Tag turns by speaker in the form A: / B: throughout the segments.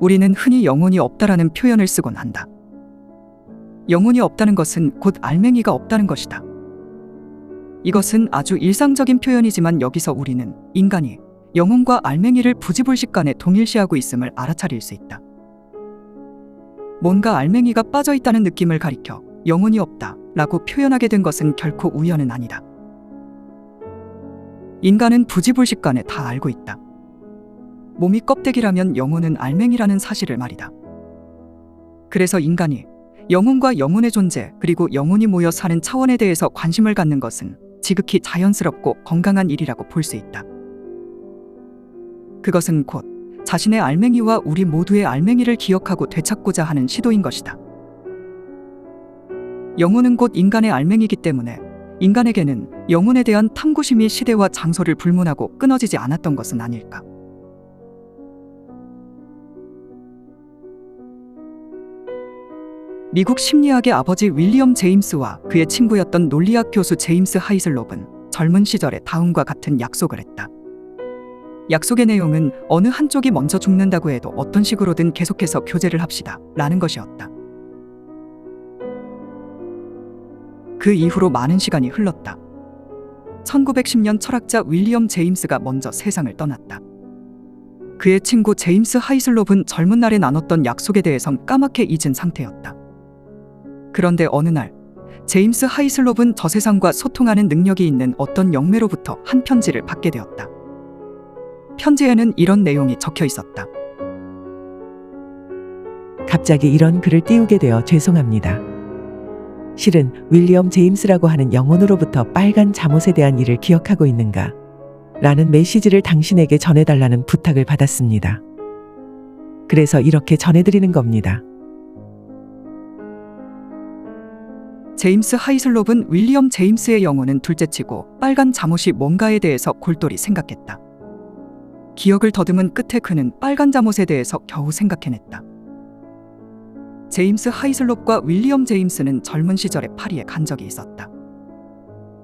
A: 우리는 흔히 영혼이 없다라는 표현을 쓰곤 한다. 영혼이 없다는 것은 곧 알맹이가 없다는 것이다. 이것은 아주 일상적인 표현이지만 여기서 우리는 인간이 영혼과 알맹이를 부지불식 간에 동일시하고 있음을 알아차릴 수 있다. 뭔가 알맹이가 빠져 있다는 느낌을 가리켜 영혼이 없다 라고 표현하게 된 것은 결코 우연은 아니다. 인간은 부지불식 간에 다 알고 있다. 몸이 껍데기라면 영혼은 알맹이라는 사실을 말이다. 그래서 인간이 영혼과 영혼의 존재 그리고 영혼이 모여 사는 차원에 대해서 관심을 갖는 것은 지극히 자연스럽고 건강한 일이라고 볼 수 있다. 그것은 곧 자신의 알맹이와 우리 모두의 알맹이를 기억하고 되찾고자 하는 시도인 것이다. 영혼은 곧 인간의 알맹이기 때문에 인간에게는 영혼에 대한 탐구심이 시대와 장소를 불문하고 끊어지지 않았던 것은 아닐까. 미국 심리학의 아버지 윌리엄 제임스와 그의 친구였던 논리학 교수 제임스 하이슬롭은 젊은 시절에 다음과 같은 약속을 했다. 약속의 내용은 어느 한쪽이 먼저 죽는다고 해도 어떤 식으로든 계속해서 교제를 합시다. 라는 것이었다. 그 이후로 많은 시간이 흘렀다. 1910년 철학자 윌리엄 제임스가 먼저 세상을 떠났다. 그의 친구 제임스 하이슬롭은 젊은 날에 나눴던 약속에 대해선 까맣게 잊은 상태였다. 그런데 어느 날 제임스 하이슬롭은 저 세상과 소통하는 능력이 있는 어떤 영매로부터 한 편지를 받게 되었다. 편지에는 이런 내용이 적혀 있었다.
B: 갑자기 이런 글을 띄우게 되어 죄송합니다. 실은 윌리엄 제임스라고 하는 영혼으로부터 빨간 잠옷에 대한 일을 기억하고 있는가? 라는 메시지를 당신에게 전해달라는 부탁을 받았습니다. 그래서 이렇게 전해드리는 겁니다.
A: 제임스 하이슬롭은 윌리엄 제임스의 영혼은 둘째치고 빨간 잠옷이 뭔가에 대해서 골똘히 생각했다. 기억을 더듬은 끝에 그는 빨간 잠옷에 대해서 겨우 생각해냈다. 제임스 하이슬롭과 윌리엄 제임스는 젊은 시절에 파리에 간 적이 있었다.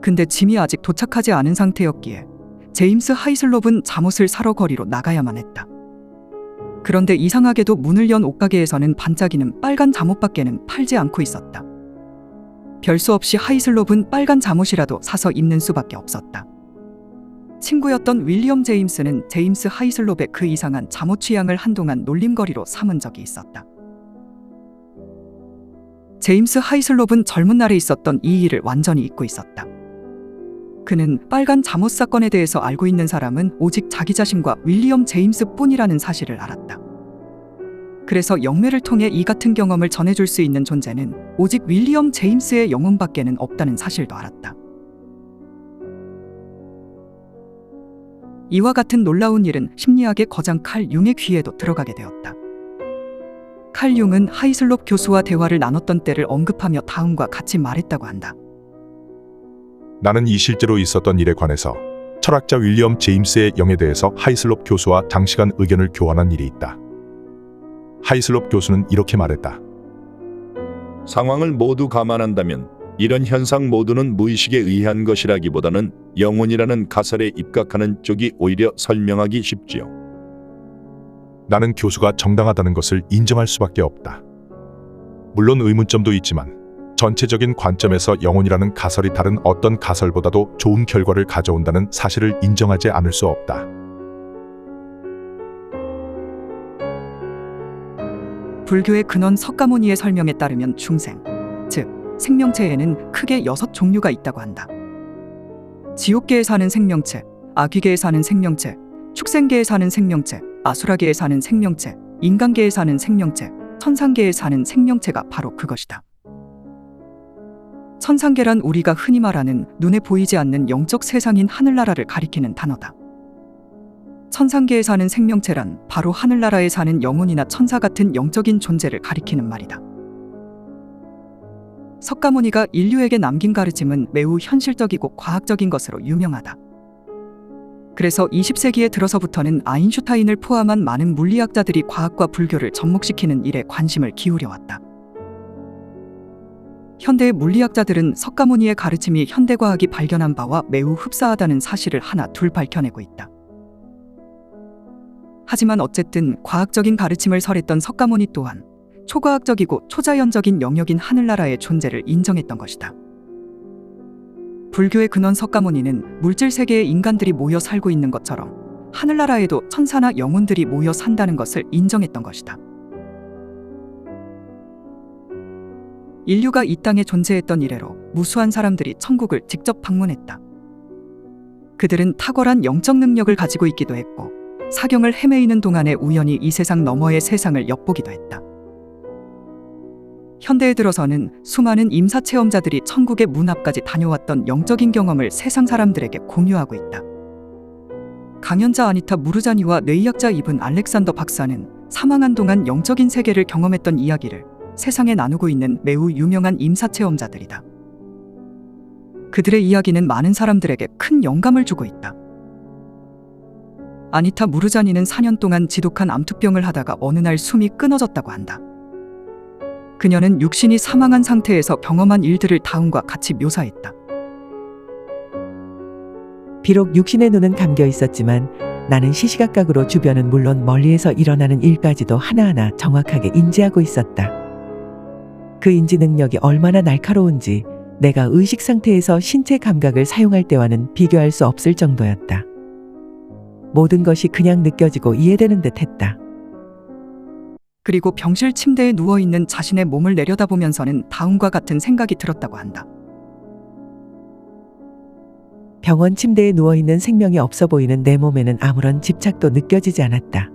A: 근데 짐이 아직 도착하지 않은 상태였기에 제임스 하이슬롭은 잠옷을 사러 거리로 나가야만 했다. 그런데 이상하게도 문을 연 옷가게에서는 반짝이는 빨간 잠옷밖에는 팔지 않고 있었다. 별수 없이 하이슬롭은 빨간 잠옷이라도 사서 입는 수밖에 없었다. 친구였던 윌리엄 제임스는 제임스 하이슬롭의 그 이상한 잠옷 취향을 한동안 놀림거리로 삼은 적이 있었다. 제임스 하이슬롭은 젊은 날에 있었던 이 일을 완전히 잊고 있었다. 그는 빨간 잠옷 사건에 대해서 알고 있는 사람은 오직 자기 자신과 윌리엄 제임스 뿐이라는 사실을 알았다. 그래서 영매를 통해 이 같은 경험을 전해줄 수 있는 존재는 오직 윌리엄 제임스의 영혼밖에는 없다는 사실도 알았다. 이와 같은 놀라운 일은 심리학의 거장 칼 융의 귀에도 들어가게 되었다. 칼 융은 하이슬롭 교수와 대화를 나눴던 때를 언급하며 다음과 같이 말했다고 한다.
C: 나는 이 실제로 있었던 일에 관해서 철학자 윌리엄 제임스의 영에 대해서 하이슬롭 교수와 장시간 의견을 교환한 일이 있다. 하이슬롭 교수는 이렇게 말했다.
D: 상황을 모두 감안한다면 이런 현상 모두는 무의식에 의한 것이라기보다는 영혼이라는 가설에 입각하는 쪽이 오히려 설명하기 쉽지요.
C: 나는 교수가 정당하다는 것을 인정할 수밖에 없다. 물론 의문점도 있지만 전체적인 관점에서 영혼이라는 가설이 다른 어떤 가설보다도 좋은 결과를 가져온다는 사실을 인정하지 않을 수 없다.
A: 불교의 근원 석가모니의 설명에 따르면 중생, 즉 생명체에는 크게 여섯 종류가 있다고 한다. 지옥계에 사는 생명체, 아귀계에 사는 생명체, 축생계에 사는 생명체, 아수라계에 사는 생명체, 인간계에 사는 생명체, 천상계에 사는 생명체가 바로 그것이다. 천상계란 우리가 흔히 말하는 눈에 보이지 않는 영적 세상인 하늘나라를 가리키는 단어다. 천상계에 사는 생명체란 바로 하늘나라에 사는 영혼이나 천사 같은 영적인 존재를 가리키는 말이다. 석가모니가 인류에게 남긴 가르침은 매우 현실적이고 과학적인 것으로 유명하다. 그래서 20세기에 들어서부터는 아인슈타인을 포함한 많은 물리학자들이 과학과 불교를 접목시키는 일에 관심을 기울여왔다. 현대의 물리학자들은 석가모니의 가르침이 현대과학이 발견한 바와 매우 흡사하다는 사실을 하나 둘 밝혀내고 있다. 하지만 어쨌든 과학적인 가르침을 설했던 석가모니 또한 초과학적이고 초자연적인 영역인 하늘나라의 존재를 인정했던 것이다. 불교의 근원 석가모니는 물질 세계에 인간들이 모여 살고 있는 것처럼 하늘나라에도 천사나 영혼들이 모여 산다는 것을 인정했던 것이다. 인류가 이 땅에 존재했던 이래로 무수한 사람들이 천국을 직접 방문했다. 그들은 탁월한 영적 능력을 가지고 있기도 했고 사경을 헤매이는 동안에 우연히 이 세상 너머의 세상을 엿보기도 했다. 현대에 들어서는 수많은 임사 체험자들이 천국의 문 앞까지 다녀왔던 영적인 경험을 세상 사람들에게 공유하고 있다. 강연자 아니타 무르자니와 뇌의학자 이븐 알렉산더 박사는 사망한 동안 영적인 세계를 경험했던 이야기를 세상에 나누고 있는 매우 유명한 임사 체험자들이다. 그들의 이야기는 많은 사람들에게 큰 영감을 주고 있다. 아니타 무르자니는 4년 동안 지독한 암투병을 하다가 어느 날 숨이 끊어졌다고 한다. 그녀는 육신이 사망한 상태에서 경험한 일들을 다음과 같이 묘사했다.
B: 비록 육신의 눈은 감겨 있었지만 나는 시시각각으로 주변은 물론 멀리에서 일어나는 일까지도 하나하나 정확하게 인지하고 있었다. 그 인지 능력이 얼마나 날카로운지 내가 의식 상태에서 신체 감각을 사용할 때와는 비교할 수 없을 정도였다. 모든 것이 그냥 느껴지고 이해되는 듯 했다.
A: 그리고 병실 침대에 누워 있는 자신의 몸을 내려다보면서는 다음과 같은 생각이 들었다고 한다.
B: 병원 침대에 누워 있는 생명이 없어 보이는 내 몸에는 아무런 집착도 느껴지지 않았다.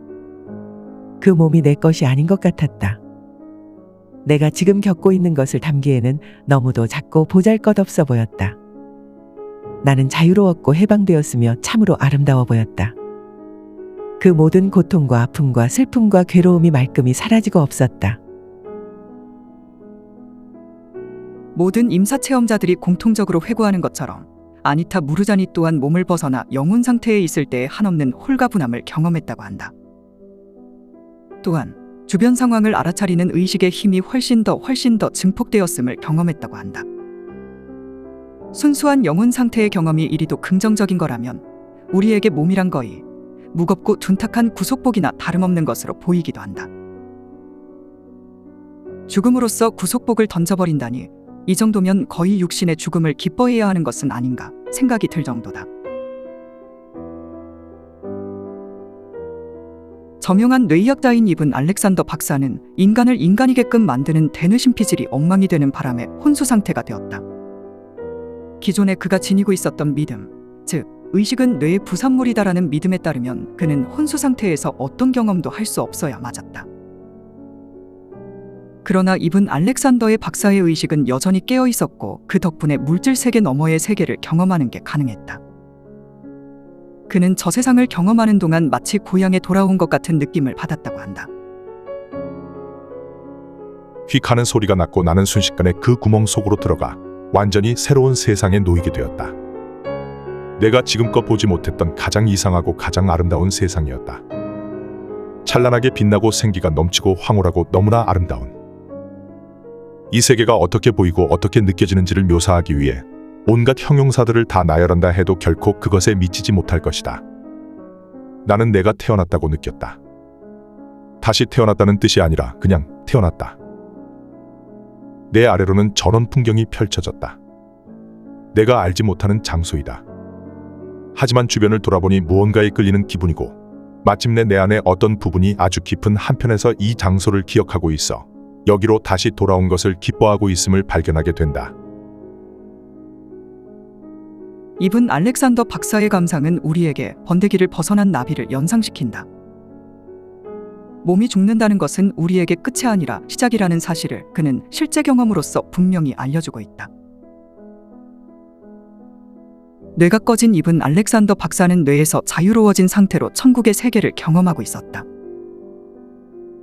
B: 그 몸이 내 것이 아닌 것 같았다. 내가 지금 겪고 있는 것을 담기에는 너무도 작고 보잘 것 없어 보였다. 나는 자유로웠고 해방되었으며 참으로 아름다워 보였다. 그 모든 고통과 아픔과 슬픔과 괴로움이 말끔히 사라지고 없었다.
A: 모든 임사 체험자들이 공통적으로 회고하는 것처럼 아니타 무르자니 또한 몸을 벗어나 영혼 상태에 있을 때의 한없는 홀가분함을 경험했다고 한다. 또한 주변 상황을 알아차리는 의식의 힘이 훨씬 더 훨씬 더 증폭되었음을 경험했다고 한다. 순수한 영혼 상태의 경험이 이리도 긍정적인 거라면 우리에게 몸이란 거의 무겁고 둔탁한 구속복이나 다름없는 것으로 보이기도 한다. 죽음으로써 구속복을 던져버린다니 이 정도면 거의 육신의 죽음을 기뻐해야 하는 것은 아닌가 생각이 들 정도다. 저명한 뇌의학자인 이분 알렉산더 박사는 인간을 인간이게끔 만드는 대뇌심피질이 엉망이 되는 바람에 혼수 상태가 되었다. 기존에 그가 지니고 있었던 믿음, 즉 의식은 뇌의 부산물이다라는 믿음에 따르면 그는 혼수 상태에서 어떤 경험도 할 수 없어야 맞았다. 그러나 이분 알렉산더의 박사의 의식은 여전히 깨어 있었고 그 덕분에 물질 세계 너머의 세계를 경험하는 게 가능했다. 그는 저 세상을 경험하는 동안 마치 고향에 돌아온 것 같은 느낌을 받았다고 한다.
C: 휙 하는 소리가 났고 나는 순식간에 그 구멍 속으로 들어가 완전히 새로운 세상에 놓이게 되었다. 내가 지금껏 보지 못했던 가장 이상하고 가장 아름다운 세상이었다. 찬란하게 빛나고 생기가 넘치고 황홀하고 너무나 아름다운 이 세계가 어떻게 보이고 어떻게 느껴지는지를 묘사하기 위해 온갖 형용사들을 다 나열한다 해도 결코 그것에 미치지 못할 것이다. 나는 내가 태어났다고 느꼈다. 다시 태어났다는 뜻이 아니라 그냥 태어났다. 내 아래로는 전원 풍경이 펼쳐졌다. 내가 알지 못하는 장소이다. 하지만 주변을 돌아보니 무언가에 끌리는 기분이고 마침내 내 안에 어떤 부분이 아주 깊은 한편에서 이 장소를 기억하고 있어 여기로 다시 돌아온 것을 기뻐하고 있음을 발견하게 된다.
A: 이분 알렉산더 박사의 감상은 우리에게 번데기를 벗어난 나비를 연상시킨다. 몸이 죽는다는 것은 우리에게 끝이 아니라 시작이라는 사실을 그는 실제 경험으로서 분명히 알려주고 있다. 뇌가 꺼진 이분 알렉산더 박사는 뇌에서 자유로워진 상태로 천국의 세계를 경험하고 있었다.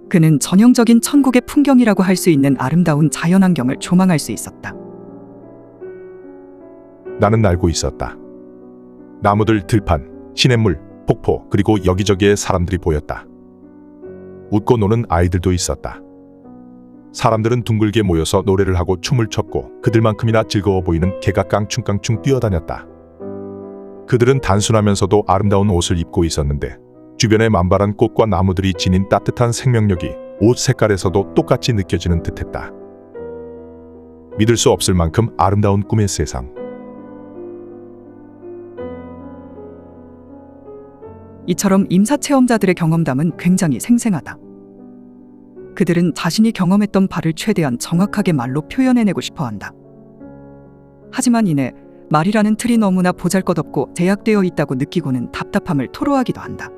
A: 그는 전형적인 천국의 풍경이라고 할 수 있는 아름다운 자연환경을 조망할 수 있었다.
C: 나는 알고 있었다. 나무들, 들판, 시냇물, 폭포, 그리고 여기저기에 사람들이 보였다. 웃고 노는 아이들도 있었다. 사람들은 둥글게 모여서 노래를 하고 춤을 췄고 그들만큼이나 즐거워 보이는 개가 깡충깡충 뛰어다녔다. 그들은 단순하면서도 아름다운 옷을 입고 있었는데 주변의 만발한 꽃과 나무들이 지닌 따뜻한 생명력이 옷 색깔에서도 똑같이 느껴지는 듯했다. 믿을 수 없을 만큼 아름다운 꿈의 세상.
A: 이처럼 임사 체험자들의 경험담은 굉장히 생생하다. 그들은 자신이 경험했던 바를 최대한 정확하게 말로 표현해내고 싶어 한다. 하지만 이내 말이라는 틀이 너무나 보잘것없고 제약되어 있다고 느끼고는 답답함을 토로하기도 한다.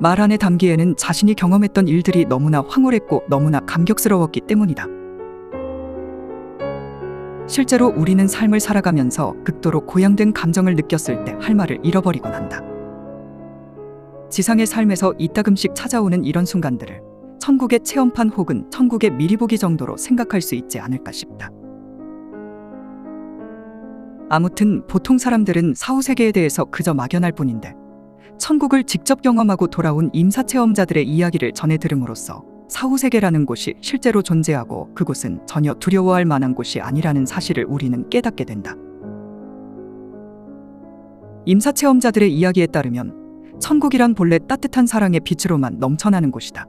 A: 말 안에 담기에는 자신이 경험했던 일들이 너무나 황홀했고 너무나 감격스러웠기 때문이다. 실제로 우리는 삶을 살아가면서 극도로 고양된 감정을 느꼈을 때 할 말을 잃어버리곤 한다. 지상의 삶에서 이따금씩 찾아오는 이런 순간들을 천국의 체험판 혹은 천국의 미리 보기 정도로 생각할 수 있지 않을까 싶다. 아무튼 보통 사람들은 사후세계에 대해서 그저 막연할 뿐인데 천국을 직접 경험하고 돌아온 임사 체험자들의 이야기를 전해 들음으로써 사후세계라는 곳이 실제로 존재하고 그곳은 전혀 두려워할 만한 곳이 아니라는 사실을 우리는 깨닫게 된다. 임사 체험자들의 이야기에 따르면 천국이란 본래 따뜻한 사랑의 빛으로만 넘쳐나는 곳이다.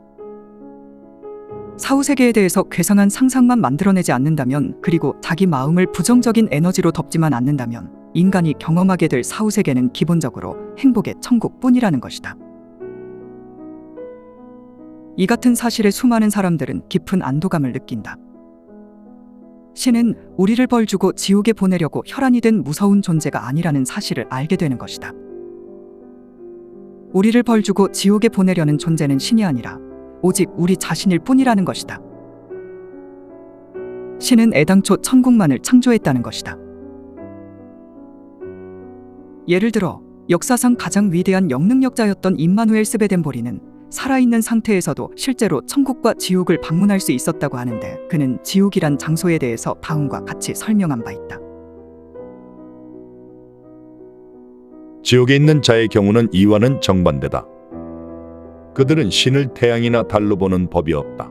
A: 사후 세계에 대해서 괴상한 상상만 만들어내지 않는다면 그리고 자기 마음을 부정적인 에너지로 덮지만 않는다면 인간이 경험하게 될 사후 세계는 기본적으로 행복의 천국뿐이라는 것이다. 이 같은 사실에 수많은 사람들은 깊은 안도감을 느낀다. 신은 우리를 벌주고 지옥에 보내려고 혈안이 된 무서운 존재가 아니라는 사실을 알게 되는 것이다. 우리를 벌주고 지옥에 보내려는 존재는 신이 아니라 오직 우리 자신일 뿐이라는 것이다. 신은 애당초 천국만을 창조했다는 것이다. 예를 들어 역사상 가장 위대한 영능력자였던 임마누엘 스베덴보리는 살아있는 상태에서도 실제로 천국과 지옥을 방문할 수 있었다고 하는데 그는 지옥이란 장소에 대해서 다음과 같이 설명한 바 있다.
D: 지옥에 있는 자의 경우는 이와는 정반대다. 그들은 신을 태양이나 달로 보는 법이 없다.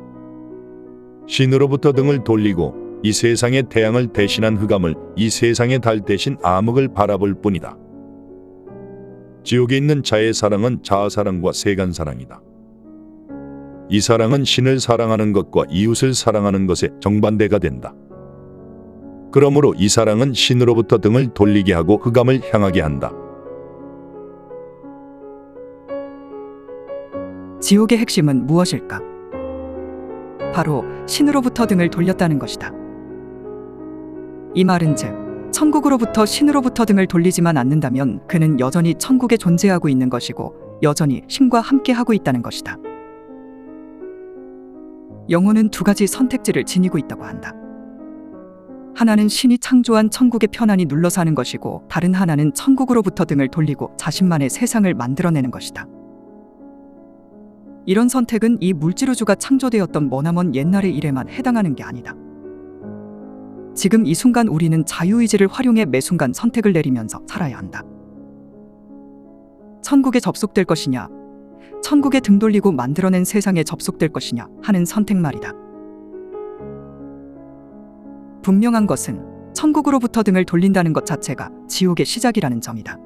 D: 신으로부터 등을 돌리고 이 세상의 태양을 대신한 흑암을 이 세상의 달 대신 암흑을 바라볼 뿐이다. 지옥에 있는 자의 사랑은 자아사랑과 세간사랑이다. 이 사랑은 신을 사랑하는 것과 이웃을 사랑하는 것의 정반대가 된다. 그러므로 이 사랑은 신으로부터 등을 돌리게 하고 흑암을 향하게 한다.
A: 지옥의 핵심은 무엇일까? 바로 신으로부터 등을 돌렸다는 것이다. 이 말은 즉, 천국으로부터 신으로부터 등을 돌리지만 않는다면 그는 여전히 천국에 존재하고 있는 것이고 여전히 신과 함께하고 있다는 것이다. 영혼은 두 가지 선택지를 지니고 있다고 한다. 하나는 신이 창조한 천국의 편안히 눌러 사는 것이고 다른 하나는 천국으로부터 등을 돌리고 자신만의 세상을 만들어내는 것이다. 이런 선택은 이 물질우주가 창조되었던 머나먼 옛날의 일에만 해당하는 게 아니다. 지금 이 순간 우리는 자유의지를 활용해 매 순간 선택을 내리면서 살아야 한다. 천국에 접속될 것이냐, 천국에 등 돌리고 만들어낸 세상에 접속될 것이냐 하는 선택 말이다. 분명한 것은 천국으로부터 등을 돌린다는 것 자체가 지옥의 시작이라는 점이다.